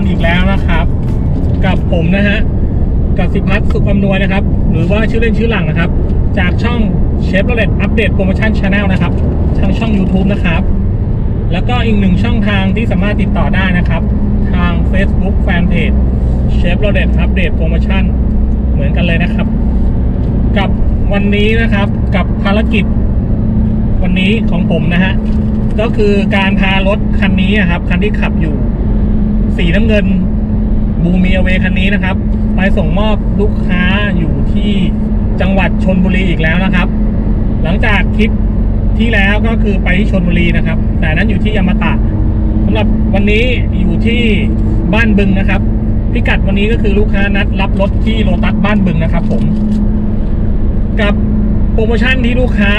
กันอีกแล้วนะครับ กับผมนะฮะกับสิพัฒน์สุขอำนวยนะครับ หรือว่าชื่อเล่นชื่อหลังนะครับ จากช่องเชฟโรเลตอัปเดตโปรโมชั่นชาแนลนะครับทางช่อง YouTube นะครับ แล้วก็อีกหนึ่งช่องทางที่สามารถติดต่อได้นะครับ ทาง Facebook Fanpage เชฟโรเลตอัปเดตโปรโมชั่นเหมือนกันเลยนะครับ กับวันนี้นะครับกับภารกิจวันนี้ของผมนะฮะก็คือการพารถคันนี้อะครับคันที่ขับอยู่ สีน้ำเงินบูมีเวคันนี้นะครับ ไปส่งมอบลูกค้าอยู่ที่จังหวัดชนบุรีอีกแล้วนะครับ หลังจากคลิปที่แล้วก็คือไปที่ชนบุรีนะครับ แต่นั้นอยู่ที่ยมตะสำหรับวันนี้อยู่ที่บ้านบึงนะครับ พิกัดวันนี้ก็คือลูกค้านัดรับรถที่โลตัสบ้านบึงนะครับ ผม กับโปรโมชั่นที่ลูกค้า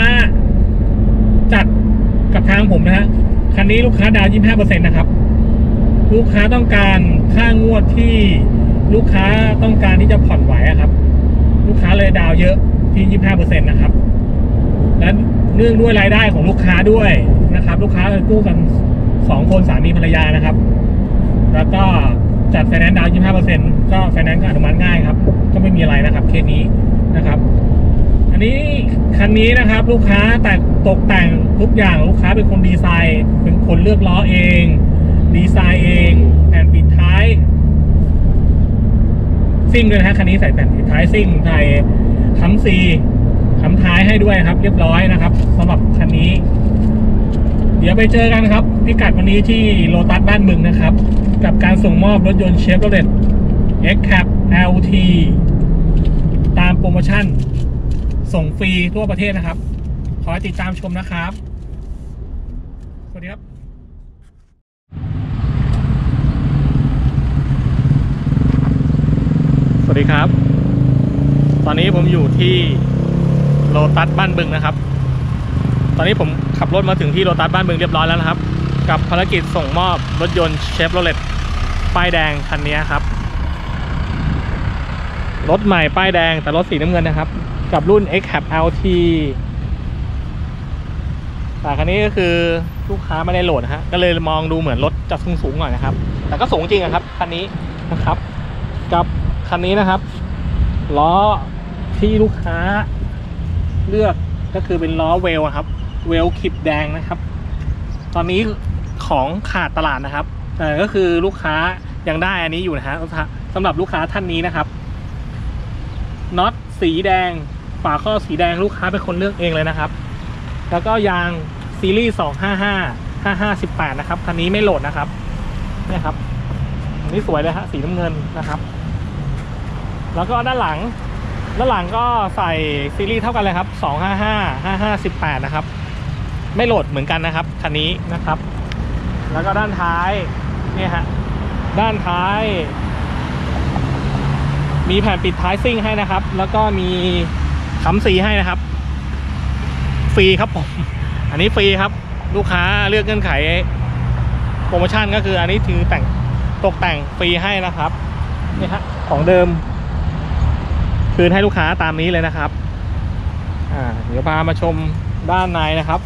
จัดกับทางผมนะฮะคันนี้ลูกค้าดาวยี่สิบห้าเปอร์เซ็นต์นะครับ ลูกค้าต้องการค่างวดที่ลูกค้าต้องการที่จะผ่อนไหวครับ ลูกค้าเลยดาวเยอะที่ยี่ห้าเปอร์เซ็นต์นะครับ และเนื่องด้วยรายได้ของลูกค้าด้วยนะครับ ลูกค้าเลยกู้กันสองคนสามีภรรยานะครับ แล้วก็จัดไฟแนนซ์ดาวยี่ห้าเปอร์เซ็นต์ก็ไฟแนนซ์ก็อนุมัติง่ายครับ ก็ไม่มีอะไรนะครับเคสนี้นะครับ อันนี้คันนี้นะครับ ลูกค้าแต่ตกแต่งทุกอย่างลูกค้าเป็นคนดีไซน์ เป็นคนเลือกล้อเอง ดีไซน์เองแผ่นปิดท้ายซิ่งด้วยนะฮะคันนี้ใส่แผ่นปิดท้ายซิ่งใส่คำซีคำท้ายให้ด้วยครับ เรียบร้อยนะครับสำหรับคันนี้ เดี๋ยวไปเจอกันครับ พิกัดวันนี้ที่โลตัสบ้านบึงนะครับ กับการส่งมอบรถยนต์เชฟโรเลต X Cap LT ตามโปรโมชั่น ส่งฟรีทั่วประเทศนะครับ ขอติดตามชมนะครับ สวัสดีครับ วัสดีครับ ตอนนี้ผมอยู่ที่โลตัสบ้านบึงนะครับ ตอนนี้ผมขับรถมาถึงที่โลตัสบ้านบึงเรียบร้อยแล้วนะครับ กับภารกิจส่งมอบรถยนต์เชฟโรเลตป้ายแดงคันนี้ครับ รถใหม่ป้ายแดงแต่รถสีน้ำเงินนะครับ กับรุ่น X Cap LT แต่คันนี้ก็คือลูกค้าไม่ได้โหลดฮะก็เลยมองดูเหมือนรถจะสูงสูงหน่อยนะครับ แต่ก็สูงจริงอะครับคันนี้นะครับ กับ คันนี้นะครับล้อที่ลูกค้าเลือกก็คือเป็นล้อเวลครับ เวลคลิปแดงนะครับ ตอนนี้ของขาดตลาดนะครับแต่ก็คือลูกค้ายังได้อันนี้อยู่นะฮะสำหรับลูกค้าท่านนี้นะครับน็อตสีแดงฝาข้อสีแดงลูกค้าเป็นคนเลือกเองเลยนะครับ แล้วก็ยางซีรีส์255 5518 นะครับคันนี้ไม่โหลดนะครับนี่ครับนนี้สวยเลยฮะสีน้ำเงินนะครับ แล้วก็ด้านหลัง ด้านหลังก็ใส่ซีรีส์เท่ากันเลยครับ 255 5518 นะครับ ไม่โหลดเหมือนกันนะครับคันนี้นะครับ แล้วก็ด้านท้ายเนี่ยฮะ ด้านท้าย มีแผ่นปิดท้ายซิ่งให้นะครับ แล้วก็มีคำสีให้นะครับ ฟรีครับผม อันนี้ฟรีครับ ลูกค้าเลือกเงื่อนไขโปรโมชั่นก็คืออันนี้ถือแต่งตกแต่งฟรีให้นะครับนี่ฮะของเดิม คืนให้ลูกค้าตามนี้เลยนะครับอ่าเดี๋ยวพามาชมด้านในนะครับ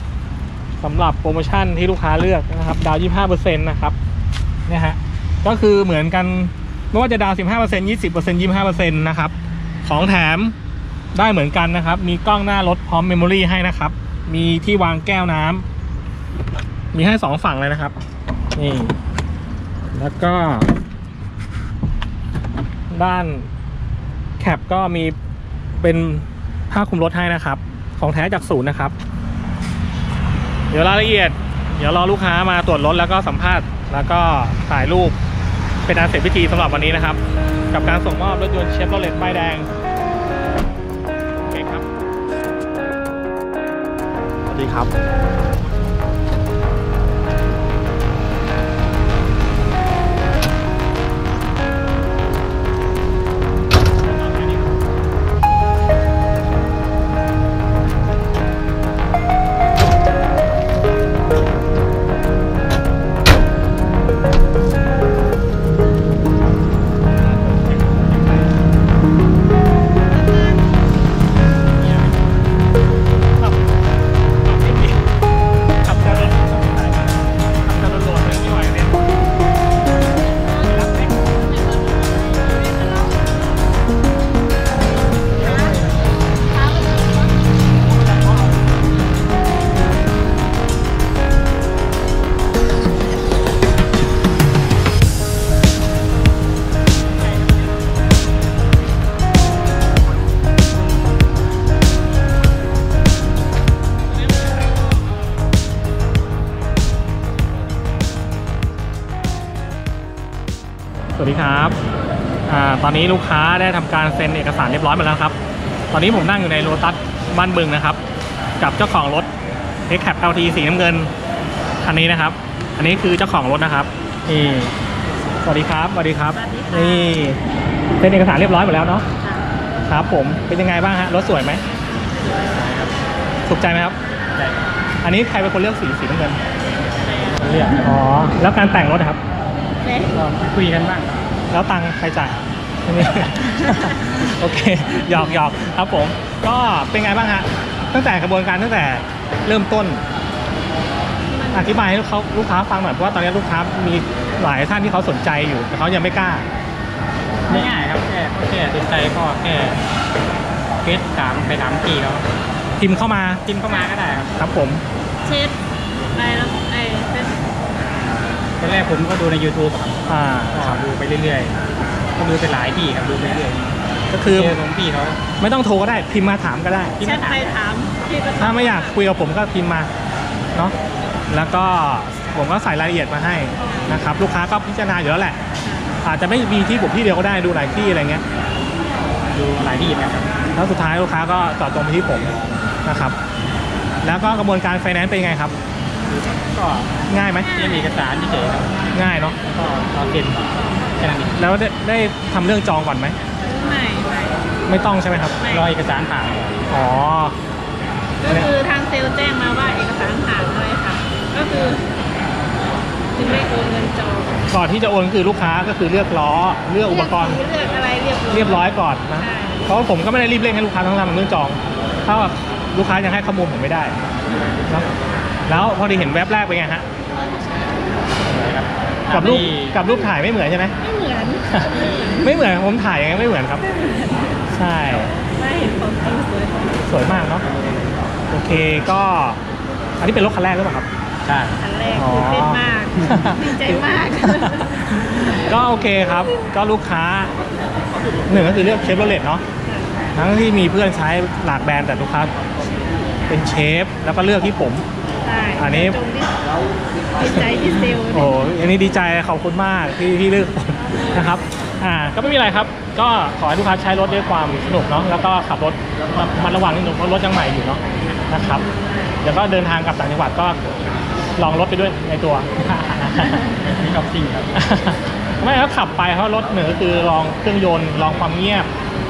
สำหรับโปรโมชั่นที่ลูกค้าเลือกนะครับ ดาวยี่ห้าเปอร์เซ็นต์นะครับเนี่ยฮะก็คือเหมือนกันไม่ว่าจะดาว 15% 20% 25%นะครับของแถมได้เหมือนกันนะครับ มีกล้องหน้ารถพร้อมเมมโมรี่ให้นะครับ มีที่วางแก้วน้ำมีให้สองฝั่งเลยนะครับ นี่ แล้วก็ ด้าน แคปก็มีเป็นผ้าคลุมรถให้นะครับ ของแท้จากศูนย์นะครับ เดี๋ยวรายละเอียด เดี๋ยวรอลูกค้ามาตรวจรถแล้วก็สัมภาษณ์ แล้วก็ถ่ายรูปเป็นอันเสร็จพิธีสำหรับวันนี้นะครับ กับการส่งมอบรถยนต์เชฟโรเลตป้ายแดงโอเคครับสวัสดีครับ วัสดีครับอ่าตอนนี้ลูกค้าได้ทำการเซ็นเอกสารเรียบร้อยหมดแล้วครับ ตอนนี้ผมนั่งอยู่ในโรตัสบ้านบึงนะครับ กับเจ้าของรถ x c a p LT สีน้ำเงินคันนี้นะครับ อันนี้คือเจ้าของรถนะครับนี่สวัสดีครับสวัสดีครับสวัสดีค่ะนี่เซ็นเอกสารเรียบร้อยหมดแล้วเนาะค่ะครับผมเป็นยังไงบ้างฮะรถสวยไหมถูกใจไหมครับ อันนี้ใครเป็นคนเลือกสีสีน้ำเงินเลือกอ๋อแล้วการแต่งรถอะครับเอ๊ะคุยกันบ้าง แล้วตังค์ใครจ่ายไม่มี โอเคหยอกหยอกครับผม ก็เป็นไงบ้างฮะตั้งแต่กระบวนการตั้งแต่เริ่มต้น อธิบายให้เขาลูกค้าฟังหน่อยเพราะว่าตอนนี้ลูกค้ามีหลายท่านที่เขาสนใจอยู่แต่เขายังไม่กล้า ไม่ง่ายครับแค่แค่สนใจก็แค่เฟซถามไปถามพี่เขาพิมพ์เข้ามาพิมพ์เข้ามาก็ได้ครับครับผม เช็ดไปแล้วไอ้เป็นต อนแรกผมก็ดูใน YouTube ครับอ่าก็ดูไปเรื่อยๆก็ดูไปหลายที่ครับดูไปเรื่อยก็คือเจอของพี่เขาไม่ต้องโทรก็ได้พิมพ์มาถามก็ได้พิมพ์เช็มาดถามไปถามพี่ก็ตบถ้าไม่อยากคุยกับผมก็พิมพ์มาเนาะแล้วก็ผมก็ใส่รายละเอียดมาให้นะครับลูกค้าก็พิจารณาอยู่แล้วแหละ อาจจะไม่มีที่ผมที่เดียวก็ได้ดูหลายที่อะไรเงี้ยดูหลายที่นะครับแล้วสุดท้ายลูกค้าก็เจอดตรงไปที่ผมนะครับ แล้วก็กระบวนการไฟแนนซ์เป็นยังไงครับ ก็ง่ายไหมเตรียมเอกสารเฉยๆครับง่ายเนาะก็รอเซ็นแค่นั้นเองแล้วได้ได้ทำเรื่องจองก่อนไหมไม่ไม่ไม่ต้องใช่ไหมครับไม่รอเอกสารผ่านอ๋อ ก็คือทางเซลล์แจ้งมาว่าเอกสารผ่านเลยค่ะ ก็คือถึงได้โอนเงินจองก่อนที่จะโอนคือลูกค้าก็คือเลือกล้อเลือกอุปกรณ์เลือกอะไรเรียบร้อยเรียบร้อยก่อนนะใช่เพราะว่าผมก็ไม่ได้รีบเร่งให้ลูกค้าต้องทำเรื่องจอง ถ้าลูกค้ายังให้ข้อมูลผมไม่ได้เนอะ แล้วพอดีเห็นแว็บแรกเป็นไงฮะนะครับกับรูปที่กับรูปถ่ายไม่เหมือนใช่ไหมไม่เหมือนไม่เหมือนผมถ่ายยังไงไม่เหมือนครับ ใช่ไม่เห็นของจริงสวยสวยมากเนาะโอเคก็อันนี้เป็นรถคันแรกหรือเปล่าครับใช่คันแรกอ๋อตื่นเต้นมากดีใจมาก ก็โอเคครับ ก็ลูกค้าหนึ่งก็คือเลือกเชฟโรเลตเนาะทั้งที่มีเพื่อนใช้หลากแบรนด์แต่ลูกค้าเป็นเชฟแล้วก็เลือกที่ผมใช่ อันนี้จงที่ดีใจที่เซลล์โอ้อันนี้ดีใจขอบคุณมากที่ที่เลือกผมนะครับอ่าก็ไม่มีอะไรครับ ก็ขอให้ลูกค้าใช้รถด้วยความสนุกเนาะแล้วก็ขับรถระมันระวังนิดนึงเพราะรถยังใหม่อยู่เนาะนะครับเดี๋ยวก็เดินทางกลับต่างจังหวัดก็ลองรถไปด้วยในตัวนี่ก็จริงครับไม่ครับขับไปเพราะรถเหนือคือลองเครื่องยนต์ลองความเงียบ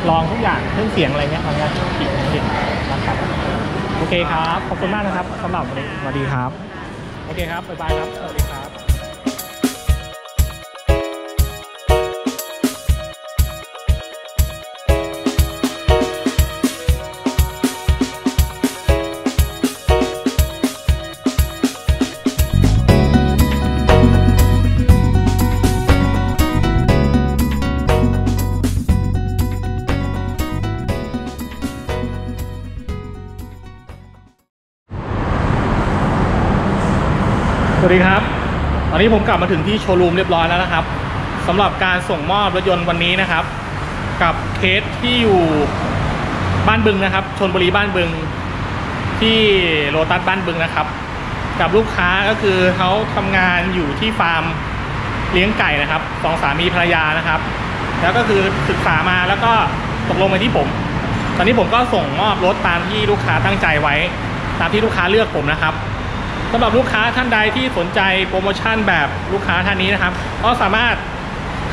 ลองทุกอย่างเครื่องเสียงอะไรเงี้ยมันก็ผิดผิดนะครับ โอเคครับ ขอบคุณมากนะครับสำหรับวันนี้สวัสดีครับ โอเคครับ บ๊ายบายครับ สวัสดีครับ วัสดีครับ ตอนนี้ผมกลับมาถึงที่โชว์รูมเรียบร้อยแล้วนะครับสำหรับการส่งมอบรถยนต์วันนี้นะครับ กับเคสที่อยู่บ้านบึงนะครับชนบุรีบ้านบึงที่โลตัสบ้านบึงนะครับ กับลูกค้าก็คือเขาทำงานอยู่ที่ฟาร์มเลี้ยงไก่นะครับสองสามีภรรยานะครับ แล้วก็คือศึกษามาแล้วก็ตกลงมาที่ผม ตอนนี้ผมก็ส่งมอบรถตามที่ลูกค้าตั้งใจไว้ ตามที่ลูกค้าเลือกผมนะครับ สำหรับลูกค้าท่านใดที่สนใจโปรโมชั่นแบบลูกค้าท่านนี้นะครับ ก็สามารถ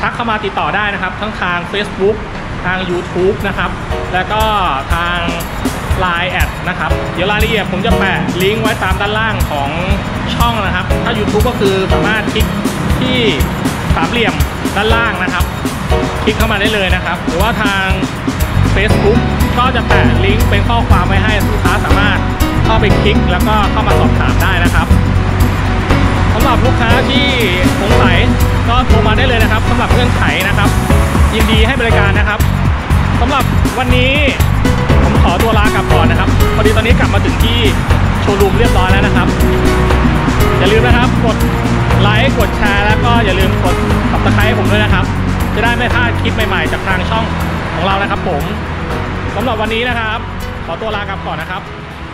ทักเข้ามาติดต่อได้นะครับ ทั้งทาง Facebook ทาง YouTube นะครับ แล้วก็ทาง Line แอดนะครับ เดี๋ยวรายละเอียดผมจะแปะลิงก์ไว้ตามด้านล่างของช่องนะครับ ถ้า YouTube ก็คือสามารถคลิกที่สามเหลี่ยมด้านล่างนะครับ คลิกเข้ามาได้เลยนะครับ หรือว่าทาง Facebook ก็จะแปะลิงก์เป็นข้อความไว้ให้ลูกค้าสามารถ เข้าไปคลิกแล้วก็เข้ามาสอบถามได้นะครับสำหรับลูกค้าที่สงสัยก็โทรมาได้เลยนะครับสำหรับเงื่อนไขนะครับ ยินดีให้บริการนะครับสำหรับวันนี้ผมขอตัวลากลับก่อนนะครับ พอดีตอนนี้กลับมาถึงที่โชว์รูมเรียบร้อยแล้วนะครับ อย่าลืมนะครับกดไลค์กดแชร์แล้วก็อย่าลืมกด subscribe ให้ผมด้วยนะครับ จะได้ไม่พลาดคลิปใหม่ๆ จากทางช่องของเรานะครับผมสำหรับวันนี้นะครับ ขอตัวลากลับก่อนนะครับ